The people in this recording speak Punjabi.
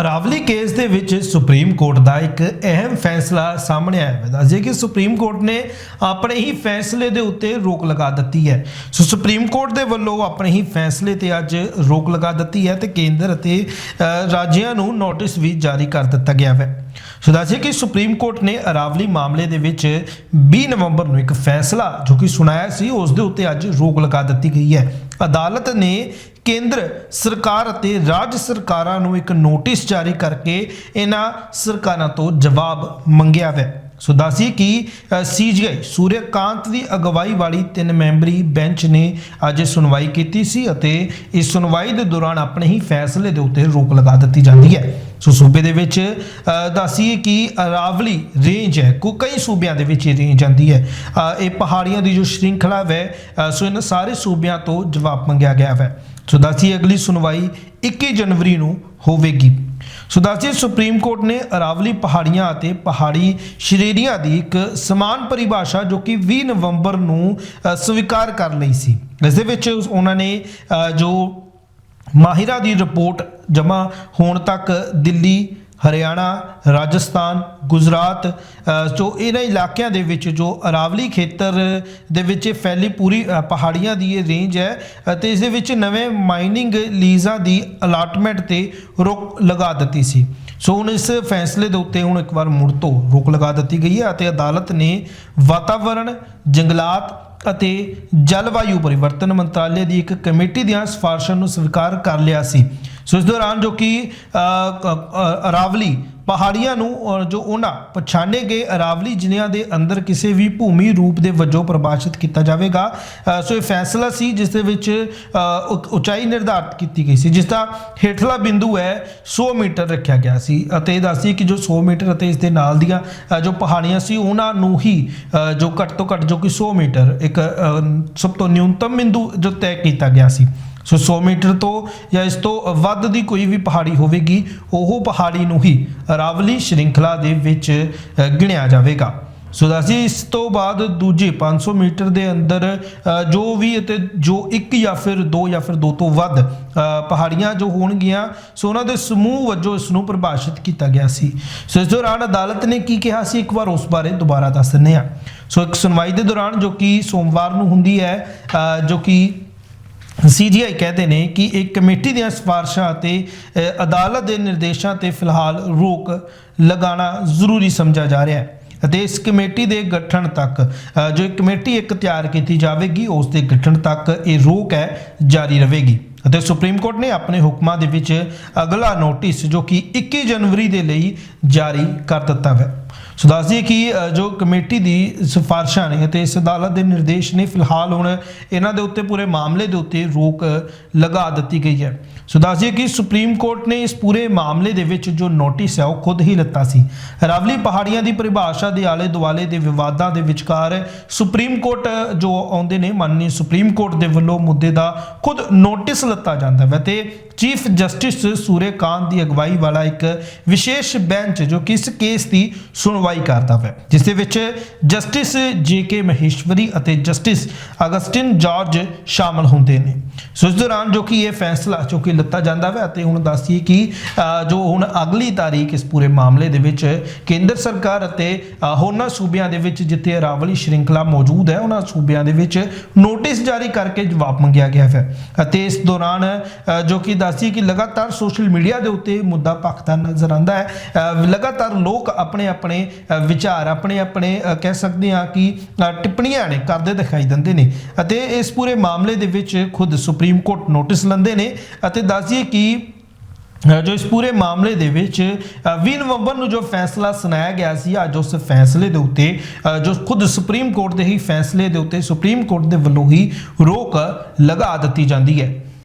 ਅਰਾਵਲੀ ਕੇਸ ਦੇ ਵਿੱਚ ਸੁਪਰੀਮ ਕੋਰਟ ਦਾ ਇੱਕ ਅਹਿਮ ਫੈਸਲਾ ਸਾਹਮਣੇ ਆਇਆ ਹੈ ਦੱਸਿਆ ਕਿ ਸੁਪਰੀਮ ਕੋਰਟ ਨੇ ਆਪਣੇ ਹੀ ਫੈਸਲੇ ਦੇ ਉੱਤੇ ਰੋਕ ਲਗਾ ਦਿੱਤੀ ਹੈ। ਸੋ ਸੁਪਰੀਮ ਕੋਰਟ ਦੇ ਵੱਲੋਂ ਆਪਣੇ ਹੀ ਫੈਸਲੇ ਤੇ ਅੱਜ ਰੋਕ ਲਗਾ ਦਿੱਤੀ ਹੈ ਤੇ ਕੇਂਦਰ ਅਤੇ ਰਾਜਿਆਂ ਨੂੰ ਨੋਟਿਸ ਵੀ ਜਾਰੀ ਕਰ ਦਿੱਤਾ ਗਿਆ ਹੈ ਸੋ ਦੱਸਿਆ ਕਿ ਸੁਪਰੀਮ ਕੋਰਟ ਨੇ ਅਰਾਵਲੀ ਮਾਮਲੇ ਦੇ ਵਿੱਚ 20 ਨਵੰਬਰ ਨੂੰ ਇੱਕ ਫੈਸਲਾ, ਜੋ ਕਿ ਸੁਣਾਇਆ ਸੀ, ਉਸ ਦੇ ਉੱਤੇ ਅੱਜ ਰੋਕ ਲਗਾ ਦਿੱਤੀ ਗਈ ਹੈ। ਅਦਾਲਤ ਨੇ ਕੇਂਦਰ ਸਰਕਾਰ ਅਤੇ ਰਾਜ ਸਰਕਾਰਾਂ ਨੂੰ ਇੱਕ ਨੋਟਿਸ ਜਾਰੀ ਕਰਕੇ ਇਹਨਾਂ ਸਰਕਾਰਾਂ ਤੋਂ ਜਵਾਬ ਮੰਗਿਆ ਹੈ। ਸੋ ਦੱਸੀ ਕਿ ਸੀਜੀਆਈ ਸੂਰਿਆਕਾਂਤ ਦੀ ਅਗਵਾਈ ਵਾਲੀ ਤਿੰਨ ਮੈਂਬਰੀ ਬੈਂਚ ਨੇ ਅੱਜ ਸੁਣਵਾਈ ਕੀਤੀ ਸੀ ਅਤੇ ਇਸ ਸੁਣਵਾਈ ਦੇ ਦੌਰਾਨ ਆਪਣੇ ਹੀ ਫੈਸਲੇ ਦੇ ਉੱਤੇ ਰੋਕ ਲਗਾ ਦਿੱਤੀ ਜਾਂਦੀ ਹੈ। ਸੋ ਸੂਬੇ ਦੇ ਵਿੱਚ ਦੱਸੀਏ ਕਿ ਅਰਾਵਲੀ ਰੇਂਜ ਹੈ, ਕੋ ਕਈ ਸੂਬਿਆਂ ਦੇ ਵਿੱਚ ਇਹ ਰੇਂਜ ਆਉਂਦੀ ਹੈ। ਇਹ ਪਹਾੜੀਆਂ ਦੀ ਜੋ ਸ਼੍ਰਿੰਖਲਾ ਹੈ ਸੋ ਇਹਨਾਂ ਸਾਰੇ ਸੂਬਿਆਂ ਤੋਂ ਜਵਾਬ ਮੰਗਿਆ ਗਿਆ ਹੈ ਸੋ ਦੱਸੀਏ ਅਗਲੀ ਸੁਣਵਾਈ 21 ਜਨਵਰੀ ਨੂੰ ਹੋਵੇਗੀ। ਸੋ ਦੱਸੀਏ ਸੁਪਰੀਮ ਕੋਰਟ ਨੇ ਅਰਾਵਲੀ ਪਹਾੜੀਆਂ ਅਤੇ ਪਹਾੜੀ ਸ਼੍ਰੇਣੀਆਂ ਦੀ ਇੱਕ ਸਮਾਨ ਪਰਿਭਾਸ਼ਾ ਜੋ ਕਿ 20 ਨਵੰਬਰ ਨੂੰ ਸਵੀਕਾਰ ਕਰ ਲਈ ਸੀ। ਇਸ ਦੇ ਵਿੱਚ ਉਹਨਾਂ ਨੇ ਜੋ ਮਾਹਿਰਾਂ ਦੀ ਰਿਪੋਰਟ ਜਮ੍ਹਾਂ ਹੋਣ ਤੱਕ ਦਿੱਲੀ ਹਰਿਆਣਾ ਰਾਜਸਥਾਨ ਗੁਜਰਾਤ ਅ, ਜੋ ਇਹਨਾਂ ਇਲਾਕਿਆਂ ਦੇ ਵਿੱਚ ਜੋ ਅਰਾਵਲੀ ਖੇਤਰ ਦੇ ਵਿੱਚ ਇਹ ਫੈਲੀ ਪੂਰੀ ਪਹਾੜੀਆਂ ਦੀ ਇਹ ਰੇਂਜ ਹੈ ਅਤੇ ਇਸ ਦੇ ਵਿੱਚ ਨਵੇਂ ਮਾਈਨਿੰਗ ਲੀਜ਼ਾਂ ਦੀ ਅਲਾਟਮੈਂਟ ਤੇ ਰੋਕ ਲਗਾ ਦਿੱਤੀ ਸੀ। ਸੋ ਹੁਣ ਇਸ ਫੈਸਲੇ ਦੇ ਉੱਤੇ ਹੁਣ ਇੱਕ ਵਾਰ ਮੁੜ ਤੋਂ ਰੋਕ ਲਗਾ ਦਿੱਤੀ ਗਈ ਹੈ ਅਤੇ ਅਦਾਲਤ ਨੇ ਵਾਤਾਵਰਣ ਜੰਗਲਾਤ ਅਤੇ ਜਲਵਾਯੂ ਪਰਿਵਰਤਨ ਮੰਤਰਾਲੇ ਦੀ ਇੱਕ ਕਮੇਟੀ ਦੀਆਂ ਸਿਫਾਰਸ਼ਾਂ ਨੂੰ ਸਵੀਕਾਰ ਕਰ ਲਿਆ ਸੀ। ਸੋ ਇਸ ਦੌਰਾਨ ਜੋ ਕਿ ਅ, ਅਰਾਵਲੀ ਪਹਾੜੀਆਂ ਨੂੰ ਜੋ ਉਹਨਾਂ ਪਛਾਣੇ ਗਏ ਅਰਾਵਲੀ ਜ਼ਿਲ੍ਹਿਆਂ ਦੇ ਅੰਦਰ ਕਿਸੇ ਵੀ ਭੂਮੀ ਰੂਪ ਦੇ ਵਜੋਂ ਪਰਿਭਾਸ਼ਿਤ ਕੀਤਾ ਜਾਵੇਗਾ। ਸੋ ਇਹ ਫੈਸਲਾ ਸੀ, ਜਿਸ ਦੇ ਵਿੱਚ ਉਚਾਈ ਨਿਰਧਾਰਤ ਕੀਤੀ ਗਈ ਸੀ, ਜਿਸ ਦਾ ਹੇਠਲਾ ਬਿੰਦੂ ਹੈ 100 ਮੀਟਰ ਰੱਖਿਆ ਗਿਆ ਸੀ। ਅਤੇ ਇਹ ਦੱਸਦੀ ਕਿ ਜੋ 100 ਮੀਟਰ ਅਤੇ ਇਸ ਦੇ ਨਾਲ ਦੀਆਂ ਜੋ ਪਹਾੜੀਆਂ ਸੀ, ਉਹਨਾਂ ਨੂੰ ਹੀ ਜੋ ਘੱਟ ਤੋਂ ਘੱਟ ਜੋ ਕਿ 100 ਮੀਟਰ, ਇੱਕ ਸਭ ਤੋਂ ਨਿਊਨਤਮ ਬਿੰਦੂ ਜੋ ਤੈਅ ਕੀਤਾ ਗਿਆ ਸੀ। ਸੋ 100 ਮੀਟਰ ਤੋਂ ਜਾਂ ਇਸ ਤੋਂ ਵੱਧ ਦੀ ਕੋਈ ਵੀ ਪਹਾੜੀ ਹੋਵੇਗੀ, ਉਹ ਪਹਾੜੀ ਨੂੰ ਹੀ ਅਰਾਵਲੀ ਸ਼੍ਰਿੰਖਲਾ ਦੇ ਵਿੱਚ ਗਿਣਿਆ ਜਾਵੇਗਾ। ਸੋ ਦੱਸੀ ਇਸ ਤੋਂ ਬਾਅਦ ਦੂਜੇ 500 ਮੀਟਰ ਦੇ ਅੰਦਰ ਜੋ ਵੀ ਅਤੇ ਜੋ ਇੱਕ ਜਾਂ ਫਿਰ ਦੋ ਜਾਂ ਫਿਰ ਦੋ ਤੋਂ ਵੱਧ ਪਹਾੜੀਆਂ ਜੋ ਹੋਣਗੀਆਂ, ਸੋ ਉਹਨਾਂ ਦੇ ਸਮੂਹ ਵਜੋਂ ਇਸ ਨੂੰ ਪਰਿਭਾਸ਼ਿਤ ਕੀਤਾ ਗਿਆ ਸੀ। ਸੋ ਇਸ ਦੌਰਾਨ ਅਦਾਲਤ ਨੇ ਕੀ ਕਿਹਾ ਸੀ? ਇੱਕ ਵਾਰ ਉਸ ਬਾਰੇ ਦੁਬਾਰਾ ਦੱਸ ਦਿੰਦੇ ਹਾਂ। ਸੋ ਇੱਕ ਸੁਣਵਾਈ ਦੇ ਦੌਰਾਨ ਜੋ ਕਿ ਸੋਮਵਾਰ ਨੂੰ ਹੁੰਦੀ ਹੈ ਜੋ ਕਿ ਸੀਜੀਆਈ ਕਹਿੰਦੇ ਨੇ ਕਿ ਇੱਕ ਕਮੇਟੀ ਦੀਆਂ ਸਿਫਾਰਸ਼ਾਂ ਅਤੇ ਅਦਾਲਤ ਦੇ ਨਿਰਦੇਸ਼ਾਂ ਤੇ ਫਿਲਹਾਲ ਰੋਕ ਲਗਾਉਣਾ ਜ਼ਰੂਰੀ ਸਮਝਿਆ ਜਾ ਰਿਹਾ ਹੈ। ਅਤੇ ਇਸ ਕਮੇਟੀ ਦੇ ਗਠਨ ਤੱਕ ਜੋ ਕਮੇਟੀ ਇੱਕ ਤਿਆਰ ਕੀਤੀ ਜਾਵੇਗੀ, ਉਸ ਦੇ ਗਠਨ ਤੱਕ ਇਹ ਰੋਕ ਹੈ, ਜਾਰੀ ਰਹੇਗੀ। ਅਤੇ ਸੁਪਰੀਮ ਕੋਰਟ ਨੇ ਆਪਣੇ ਹੁਕਮਾਂ ਦੇ ਵਿੱਚ ਅਗਲਾ ਨੋਟਿਸ ਜੋ ਕਿ 21 ਜਨਵਰੀ ਦੇ ਲਈ ਜਾਰੀ ਕਰ ਦਿੱਤਾ ਹੈ। ਸੋ ਦੱਸ ਦਈਏ ਕਿ ਜੋ ਕਮੇਟੀ ਦੀ ਸਿਫਾਰਸ਼ਾਂ ਨੇ ਅਤੇ ਇਸ ਅਦਾਲਤ ਦੇ ਨਿਰਦੇਸ਼ ਨੇ ਫਿਲਹਾਲ ਹੁਣ ਇਹਨਾਂ ਦੇ ਉੱਤੇ ਪੂਰੇ ਮਾਮਲੇ ਦੇ ਉੱਤੇ ਰੋਕ ਲਗਾ ਦਿੱਤੀ ਗਈ ਹੈ। ਸੋ ਦੱਸ ਦਈਏ ਕਿ ਸੁਪਰੀਮ ਕੋਰਟ ਨੇ ਇਸ ਪੂਰੇ ਮਾਮਲੇ ਦੇ ਵਿੱਚ ਜੋ ਨੋਟਿਸ ਹੈ ਉਹ ਖੁਦ ਹੀ ਲਿੱਤਾ ਸੀ। ਰਾਵਲੀ ਪਹਾੜੀਆਂ ਦੀ ਪਰਿਭਾਸ਼ਾ ਦੇ ਆਲੇ ਦੁਆਲੇ ਦੇ ਵਿਵਾਦਾਂ ਦੇ ਵਿਚਕਾਰ ਸੁਪਰੀਮ ਕੋਰਟ ਜੋ ਆਉਂਦੇ ਨੇ ਮਾਨਨੀ ਸੁਪਰੀਮ ਕੋਰਟ ਦੇ ਵੱਲੋਂ ਮੁੱਦੇ ਦਾ ਖੁਦ ਨੋਟਿਸ ਦਿੱਤਾ ਜਾਂਦਾ ਹੈ। ਤੇ ਚੀਫ ਜਸਟਿਸ ਸੂਰੇਕਾਂਤ ਦੀ ਅਗਵਾਈ ਵਾਲਾ ਇੱਕ ਵਿਸ਼ੇਸ਼ ਬੈਂਚ ਜੋ ਕਿ ਇਸ ਕੇਸ ਦੀ ਸੁਣਵਾਈ ਕਰਦਾ ਹੈ ਜਿਸ ਦੇ ਵਿੱਚ ਜਸਟਿਸ ਜੇ ਕੇ ਮਹੇਸ਼ਵਰੀ ਅਤੇ ਜਸਟਿਸ ਅਗਸਟਿਨ ਜਾਰਜ ਸ਼ਾਮਲ ਹੁੰਦੇ ਨੇ। ਸੋ ਇਸ ਦੌਰਾਨ ਜੋ ਕਿ ਇਹ ਫੈਸਲਾ, ਜੋ ਕਿ ਲਿੱਤਾ ਜਾਂਦਾ ਹੈ ਅਤੇ ਹੁਣ ਦੱਸੀਏ ਕਿ ਜੋ ਹੁਣ ਅਗਲੀ ਤਾਰੀਖ ਇਸ ਪੂਰੇ ਮਾਮਲੇ ਦੇ ਵਿੱਚ ਕੇਂਦਰ ਸਰਕਾਰ ਅਤੇ ਹੋਰਨਾਂ ਸੂਬਿਆਂ ਦੇ ਵਿੱਚ ਜਿੱਥੇ ਅਰਾਵਲੀ ਸ਼੍ਰਿੰਖਲਾ ਮੌਜੂਦ ਹੈ, ਉਹਨਾਂ ਸੂਬਿਆਂ ਦੇ ਵਿੱਚ ਨੋਟਿਸ ਜਾਰੀ ਕਰਕੇ ਜਵਾਬ ਮੰਗਿਆ ਗਿਆ ਹੈ। ਅਤੇ ਇਸ ਦੌਰਾਨ ਜੋ ਕਿ ਦੱਸੀ ਕਿ ਲਗਾਤਾਰ ਸੋਸ਼ਲ ਮੀਡੀਆ ਦੇ ਉੱਤੇ ਮੁੱਦਾ ਭਖਦਾ ਨਜ਼ਰ ਆਉਂਦਾ ਹੈ। ਲਗਾਤਾਰ ਲੋਕ ਆਪਣੇ ਆਪਣੇ ਵਿਚਾਰ ਆਪਣੇ ਆਪਣੇ ਕਹਿ ਸਕਦੇ ਹਾਂ ਕਿ ਟਿੱਪਣੀਆਂ ਨੇ ਕਰਦੇ ਦਿਖਾਈ ਦਿੰਦੇ ਨੇ। ਅਤੇ ਇਸ ਪੂਰੇ ਮਾਮਲੇ ਦੇ ਵਿੱਚ ਖੁਦ ਸੁਪਰੀਮ ਕੋਰਟ ਨੋਟਿਸ ਲੈਂਦੇ ਨੇ ਅਤੇ ਦੱਸਦੀਏ ਕਿ ਜੋ ਇਸ ਪੂਰੇ ਮਾਮਲੇ ਦੇ ਵਿੱਚ ਅ, 20 ਨਵੰਬਰ ਨੂੰ ਜੋ ਫੈਸਲਾ ਸੁਣਾਇਆ ਗਿਆ ਸੀ ਅੱਜ ਉਸ ਫੈਸਲੇ ਦੇ ਉੱਤੇ ਜੋ ਖੁਦ ਸੁਪਰੀਮ ਕੋਰਟ ਦੇ ਹੀ ਫੈਸਲੇ ਦੇ ਉੱਤੇ ਸੁਪਰੀਮ ਕੋਰਟ ਦੇ ਵੱਲੋਂ ਹੀ ਰੋਕ ਲਗਾ ਦਿੱਤੀ ਜਾਂਦੀ ਹੈ।